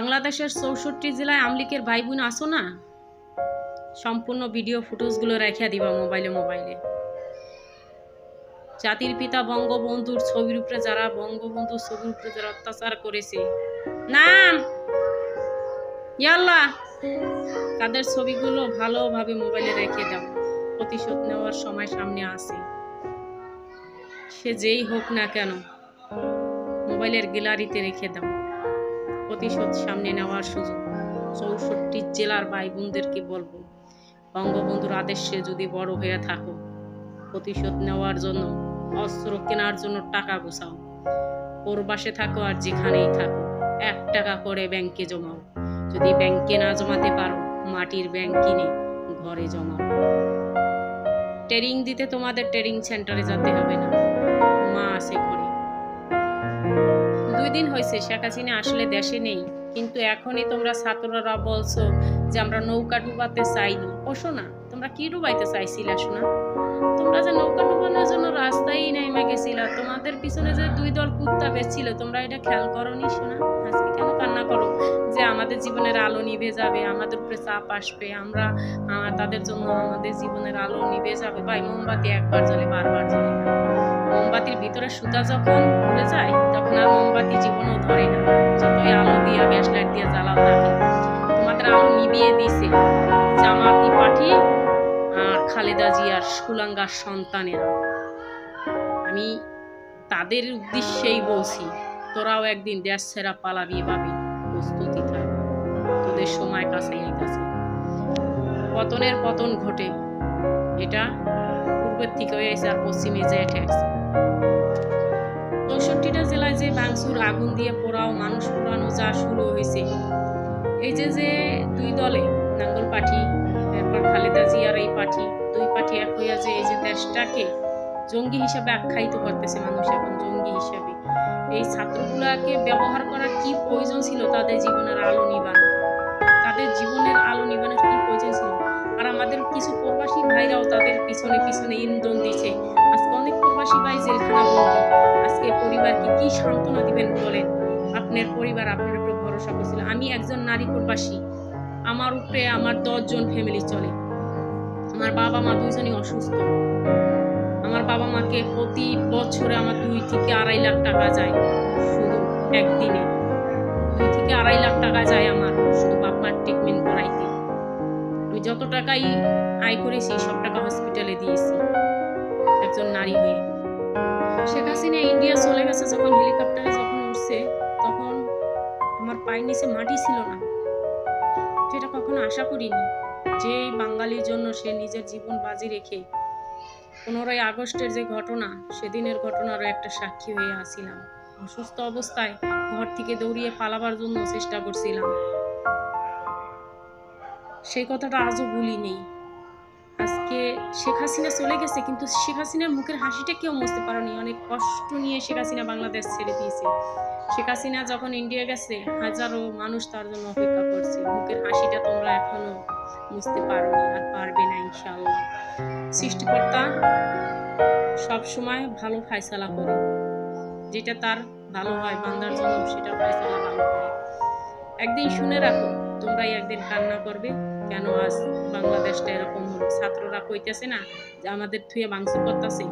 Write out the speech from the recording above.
বাংলাদেশের চৌষট্টি জেলায় আমলিকের ভাই বোন আসো না? সম্পূর্ণ ভিডিও ফুটেজগুলো রেখে দিবা মোবাইলে মোবাইলে। জাতির পিতা বঙ্গবন্ধুর ছবির উপরে যারা বঙ্গবন্ধুর ছবির উপরে যারা অত্যাচার করেছে। নাম! ইয়াল্লা তাদের ছবিগুলো ভালোভাবে মোবাইলে রেখে দাও। প্রতিশোধ নেওয়ার সময় সামনে আসে সে যেই হোক না কেন, মোবাইলের গ্যালারিতে রেখে দাও। প্রতিশোধ সামনে নেওয়ার সুযোগ। চৌষট্টি জেলার ভাই বোনদেরকে বলব, বঙ্গবন্ধুর আদেশে যদি বড় হয়ে থাকো, প্রতিশোধ নেওয়ার জন্য, অস্ত্র কেনার জন্য টাকা গোছাও। প্রবাসে থাকো আর যেখানেই থাকো, এক টাকা করে ব্যাংকে জমাও। যদি ব্যাংকে না জমাতে পারো, মাটির ব্যাংক কিনে ঘরে জমাও। ট্রেনিং দিতে তোমাদের ট্রেনিং সেন্টারে যেতে হবে না। মা আছে ঘরে। দুই দিন হয়েছে, শেখ হাসিনা আসলে দেশে নেই। কিন্তু এখনই তোমরা ছাত্ররা বলছো যে আমরা নৌকা ডুবাতে চাইনি। ও শোনা তোমরা কি ডুবাইতে চাইছিলা শোনা তোমরা যে নৌকা ডুবানোর জন্য রাস্তায় নেমে গেছিলা। তোমাদের পিছনে যে দুই দল কুত্তা বেচছিল, তোমরা এটা খেয়াল করনি শোনা আজকে কেন কান্না করো? যে আমাদের জীবনের আলো নিভে যাবে, আমাদের উপরে চাপ আসবে, আমরা তাদের জন্য আমাদের জীবনের আলো নিভে যাবে। ভাই, মোমবাতি একবার জ্বলে, বারবার জ্বলে। না মোমবাতির ভিতরে সুতা যখন পড়ে যায়, তখন আর মোমবাতি জীবনও ধরে না। যতই আলো দিয়ে গ্যাস লাইট দিয়ে জ্বালাও থাকে তোমাদের আলো নিভিয়ে দিছে জামাতি পাঠি আর খালেদা জিয়ার কুলাঙ্গার সন্তানেরা। আমি তাদের উদ্দেশ্যেই বলছি, তোরাও একদিন দেশ ছেড়া পালাবি পাবি প্রস্তুতি থাক। তোদের সময় কাছে পতনের পতন ঘটে। এটা পূর্বের থেকে এসে আর পশ্চিমে যে ঠেকছে। চৌষট্টিটা জেলায় যে ভাঙচুর আগুন দিয়ে পোড়াও, মানুষ পোড়ানো যা শুরু হয়েছে। এই যে যে দুই দলে, নাঙ্গল পাঠি, এরপর খালেদা জিয়ার এই পাঠি, দুই পাঠি এক হইয়া যে এই যে দেশটাকে জঙ্গি হিসাবে আখ্যায়িত করতেছে মানুষ এখন জঙ্গি হিসাবে। এই ছাত্রগুলাকে ব্যবহার করার কি প্রয়োজন ছিল? তাদের জীবনের আলো নিবান। তাদের জীবনের আলো নিবানের কি পিছনে পিছনে ইন্ধন দিছে আজকে অনেক প্রবাসী ভাই জেলখানা বন্দী। আজকে পরিবারকে কি সান্ত্বনা দিবেন বলেন? আপনার পরিবার আপনার উপরে ভরসা করছিল। আমি একজন নারী প্রবাসী। আমার উপরে আমার দশজন ফ্যামিলি চলে। আমার বাবা মা দুইজনই অসুস্থ। আমার বাবা মাকে প্রতি বছরে আমার দুই থেকে আড়াই লাখ টাকা যায়। শুধু একদিনে। দুই থেকে আড়াই লাখ টাকা যায় আমার। শুধু বাপ মার ট্রিটমেন্ট করাইতে। যত টাকাই আয় করেছি সব টাকা হসপিটালে দিয়েছি। একজন নারী হয়ে। শেখ হাসিনা ইন্ডিয়া চলে গেছে যখন হেলিকপ্টারে যখন উঠছে তখন আমার পায়ের নিচে মাটি ছিল না। সেটা কখনো আশা করিনি যে বাঙালির জন্য সে নিজের জীবন বাজি রেখে পনেরোই আগস্টের যে ঘটনা, সেদিনের ঘটনারও একটা সাক্ষী হয়ে আসিলাম। অসুস্থ অবস্থায় ঘর থেকে দৌড়িয়ে পালাবার জন্য চেষ্টা করছিলাম। সেই কথাটা আজও ভুলিনি আজকে শেখ হাসিনা চলে গেছে, কিন্তু শেখ হাসিনার মুখের হাসিটা কেউ মুছতে পারেনি। অনেক কষ্ট নিয়ে শেখ হাসিনা বাংলাদেশ ছেড়ে দিয়েছে। শেখ হাসিনা যখন ইন্ডিয়া গেছে, হাজারো মানুষ তার জন্য অপেক্ষা করছে। মুখের হাসিটা তোমরা এখনও বুঝতে পারোনি আর পারবে না ইনশাআল্লাহ। সৃষ্টিকর্তা, সব সময় ভালো ফায়সালা করে। যেটা তার ভালো হয়, বান্দার জন্য সেটা ফায়সালা ভালো করে। একদিন শুনে রাখো তোমরাই একদিন কান্না করবে, কেন আজ বাংলাদেশটা এরকম হলো ছাত্ররা কইতেছে না যে আমাদের থুয়ে মাংস করতেছে?